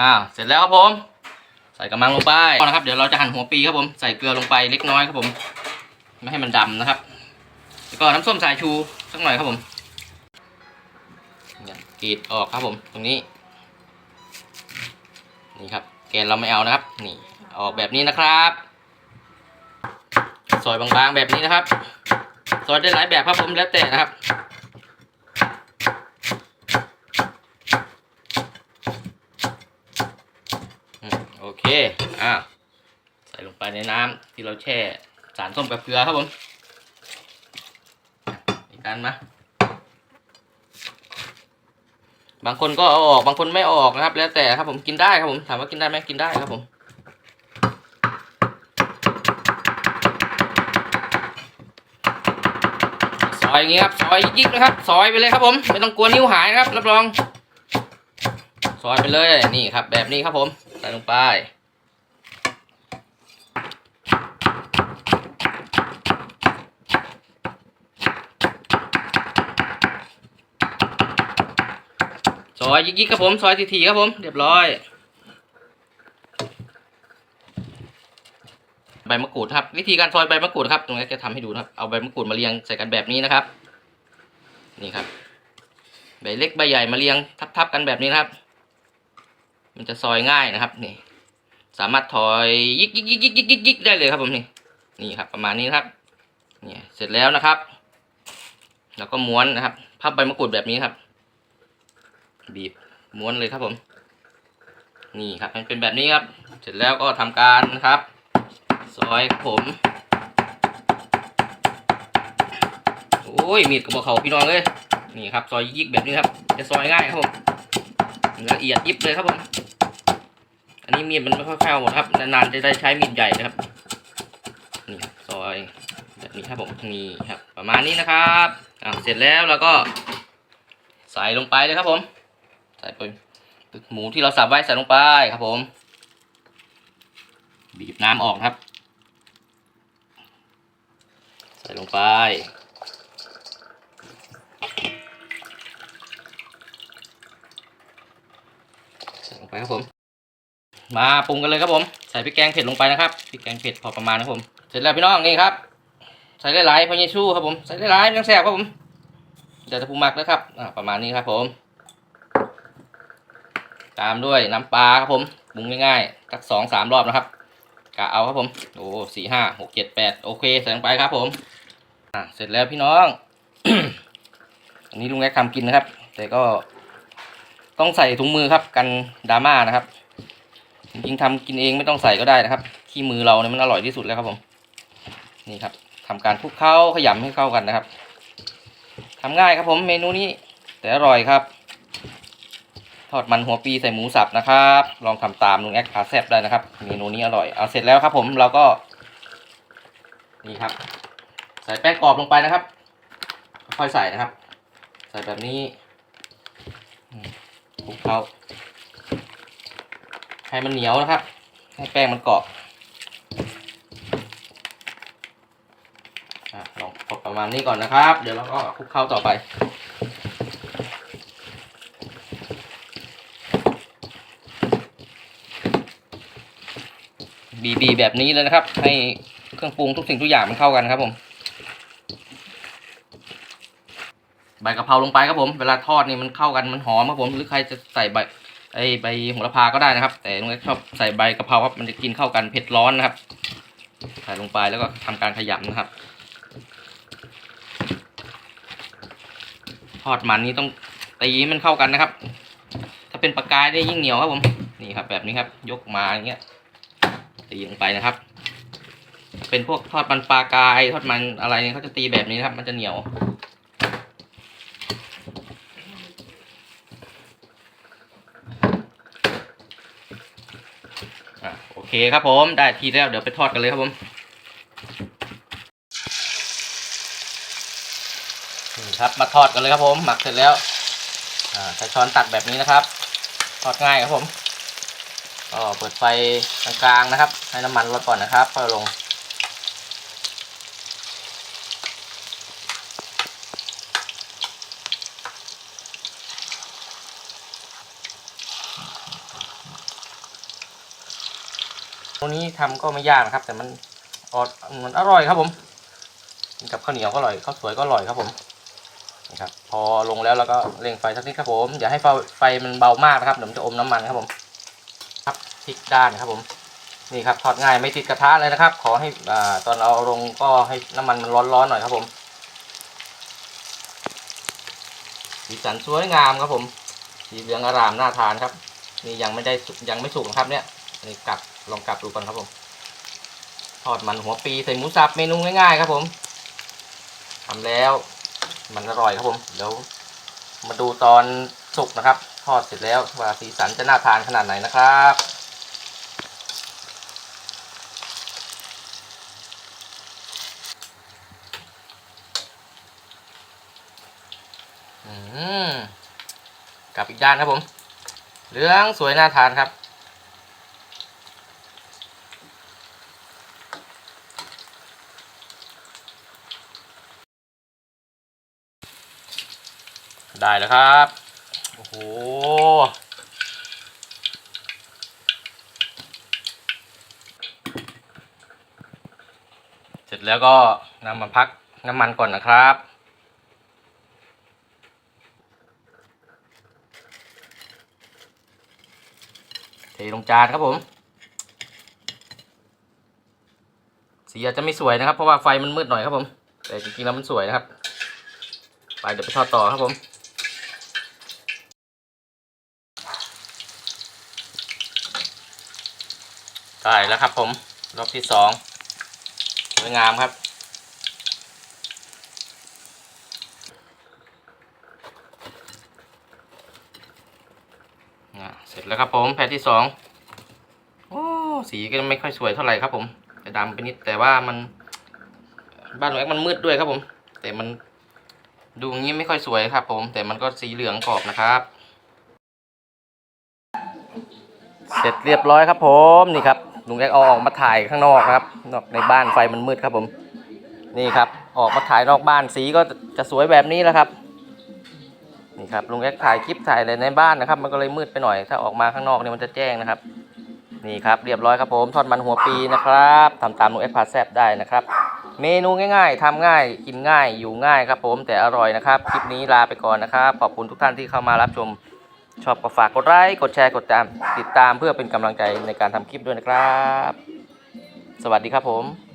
อ้าวเสร็จแล้วครับผม ใส่กระมังลงไปนะครับ เดี๋ยวเราจะหั่นหัวปีครับผมใส่เกลือลงไปเล็กน้อยครับผม ไม่ให้มันดำนะครับ แล้วก็น้ำส้มสายชูสักหน่อยครับผมเนี่ยกรีดออกครับผมตรงนี้ นี่ครับ แกนเราไม่เอานะครับ นี่ ออกแบบนี้นะครับซอยบางๆแบบนี้นะครับซอยได้หลายแบบครับผมแล้วแต่นะครับ อืมโอเคอ่าใส่ลงไปในน้ำที่เราแช่สารส้มกับเกลือครับผมอีกการมาบางคนก็เอาออกบางคนไม่ออกนะครับ แล้วแต่ครับผมกินได้ครับผมถามว่ากินได้ไหมกินได้ครับผมซอยอย่างนี้ครับซอยยิกนะครับซอยไปเลยครับผม ไม่ต้องกลัวนิ้วหายครับรับรองซอยไปเลยนี่ครับ แบบนี้ครับผมใส่ลงไป ซอยยิกๆครับผมซอยทีๆครับผมเรียบร้อย ใบมะกรูดครับ วิธีการซอยใบมะกรูดครับตรงนี้จะทำให้ดูนะครับเอาใบมะกรูดมาเรียงใส่กันแบบนี้นะครับ นี่ครับ ใบเล็กใบใหญ่มาเรียงทับๆกันแบบนี้นะครับ มันจะซอยง่ายนะครับนี่ สามารถถอยยิกยิกยิกยิกยิกยิกได้เลยครับผมนี่นี่ครับ ประมาณนี้ครับนี่เสร็จแล้วนะครับ แล้วก็ม้วนนะครับพับใบมะกรูดแบบนี้ครับ บีบม้วนเลยครับผม นี่ครับมันเป็นแบบนี้ครับ เสร็จแล้วก็ทำการนะครับ ซอยผมโอ้ยมีดกับเขาพี่น้องเลยนี่ครับ ซอยยิกแบบนี้ครับ จะซอยง่ายครับผมละเอียดยิบเลยครับผมอันนี้มีดมันไม่ค่อยเข้าหมดครับนานๆจะได้ใช้มีดใหญ่นะครับนี่ครับซอยแบบนี้ครับผมนี่ครับ ประมาณนี้นะครับอ่าเสร็จแล้วเราก็ใส่ลงไปเลยครับผม ใส่ไปหมูที่เราสับไว้ใส่ลงไปครับผม บีบน้ำออกครับ ใส่ลงไป ใส่ลงไปครับผม มาปรุงกันเลยครับผม ใส่พริกแกงเผ็ดลงไปนะครับพริกแกงเผ็ดพอประมาณนะครับผม เสร็จแล้วพี่น้องนี่ครับ ใส่หลายๆพอเยชูครับผม ใส่หลายๆไม่ต้องแสบครับผมเดี๋ยวจะปรุงหมักนะครับประมาณนี้ครับผม ตามด้วยน้ำปลาครับผมปรุงง่ายๆสักสองสามรอบนะครับกะเอาครับผมโอ้สี่ห้าหกเจ็ดแปดโอเคใส่ลงไปครับผมอ่าเสร็จแล้วพี่น้อง อันนี้ลุงแอ๊กทำกินนะครับ แต่ก็ต้องใส่ถุงมือครับกันดราม่านะครับ จริงๆทำกินเองไม่ต้องใส่ก็ได้นะครับ ขี้มือเราเนี่ยมันอร่อยที่สุดแล้วครับผม นี่ครับทำการคลุกเคล้าขยำให้เข้ากันนะครับทำง่ายครับผมเมนูนี้แต่อร่อยครับ ทอดมันหัวปีใส่หมูสับนะครับ ลองทำตามลุงแอ๊กพาแซบได้นะครับ เมนูนี้อร่อย เอาเสร็จแล้วครับผมเราก็ นี่ครับ ใส่แป้งกรอบลงไปนะครับ ค่อยใส่นะครับ ใส่แบบนี้คลุกเคล้าให้มันเหนียวนะครับ ให้แป้งมันเกาะอะลองกดประมาณนี้ก่อนนะครับ เดี๋ยวเราก็คลุกเข้าต่อไป บีบีแบบนี้เลยนะครับ ให้เครื่องปรุงทุกสิ่งทุกอย่างมันเข้ากันครับผมใบกะเพราลงไปครับผม เวลาทอดนี่มันเข้ากันมันหอมครับผม หรือใครจะใส่ใบไอใบโหระพาก็ได้นะครับ แต่ลุงเล็กชอบใส่ใบกะเพราครับมันจะกินเข้ากันเผ็ดร้อนนะครับ ใส่ลงไปแล้วก็ทำการขยำนะครับ ทอดมันนี้ต้องตีมันเข้ากันนะครับ ถ้าเป็นปลากายได้ยิ่งเหนียวครับผม นี่ครับ แบบนี้ครับ ยกมาอย่างเงี้ย ตีลงไปนะครับ เป็นพวกทอดมันปลากายทอดมันอะไรเนี่ยเขาจะตีแบบนี้นะครับ มันจะเหนียวอโอเคครับผมได้ทีแล้วเดี๋ยวไปทอดกันเลยครับผมครับมาทอดกันเลยครับผม หมักเสร็จแล้วใช้ช้อนตักแบบนี้นะครับ ทอดง่ายครับผม ก็เปิดไฟกลางๆนะครับ ให้น้ำมันลดก่อนนะครับค่อยลง ตัวนี้ทำก็ไม่ยากนะครับ แต่มันอดมันอร่อยครับผม กับข้าวเหนียวก็อร่อยข้าวสวยก็อร่อยครับผมนี่ครับพอลงแล้วเราก็เร่งไฟสักนิดครับผมอย่าให้ไฟไฟมันเบามากนะครับเดี๋ยวมันจะอมน้ำมันครับผม ครับพลิกด้านครับผมนี่ครับทอดง่ายไม่ติดกระทะเลยนะครับ ขอให้อตอนเอาลงก็ให้น้ำมันมันร้อนๆหน่อยครับผมสีสันสวยงามครับผมสีเหลืองอร่ามน่าทานครับ นี่ยังไม่ได้ยังไม่สุกครับเนี่ยนี่กลับลองกลับดูก่อนครับผมทอดมันหัวปีใส่หมูสับเมนูง่ายๆ ครับผมทำแล้ว มันอร่อยครับผมเดี๋ยวมาดูตอน สุกนะครับ ทอดเสร็จแล้วว่าสีสันจะน่าทานขนาดไหนนะครับอืมกลับอีกด้านครับผม เหลืองสวยน่าทานครับ ได้แล้วครับ อ้โห เสร็จแล้วก็นำมาพักน้ำมันก่อนนะครับเทลงจานครับผม สีอาจจะไม่สวยนะครับ เพราะว่าไฟมันมืดหน่อยครับผม แต่จริงๆแล้วมันสวยนะครับ ไปเดี๋ยวไปทอดต่อครับผม ได้แล้วครับผมรอบที่สองสวยงามครับ เสร็จแล้วครับผมแผ่นที่สองโอ้สีก็ไม่ค่อยสวยเท่าไหร่ครับผมจะดำไปนิดแต่ว่ามัน บ้านหนูแอ็กมันมืดด้วยครับผม แต่มันดูงี้ไม่ค่อยสวยครับ ผม แต่มันก็สีเหลืองกรอบนะครับเสร็จเรียบร้อยครับผมนี่ครับ ลุงแอ็กเอาออกมาถ่ายข้างนอกครับ นอกในบ้านไฟมันมืดครับผม นี่ครับ ออกมาถ่ายนอกบ้านสีก็จะสวยแบบนี้แหละครับ นี่ครับลุงแอ็กถ่ายคลิปถ่ายอะไรในบ้านนะครับ มันก็เลยมืดไปหน่อย ถ้าออกมาข้างนอกเนี่ยมันจะแจ้งนะครับ นี่ครับเรียบร้อยครับผมทอดมันหัวปีนะครับทำตามลุงแอ็กพาแซบได้นะครับ เมนูง่ายๆทำง่ายกินง่ายอยู่ง่ายครับผมแต่อร่อยนะครับ คลิปนี้ลาไปก่อนนะครับ ขอบคุณทุกท่านที่เข้ามารับชม ชอบก็ฝากกดไลค์กดแชร์กดตาม ติดตามเพื่อเป็นกำลังใจในการทำคลิปด้วยนะครับ สวัสดีครับผม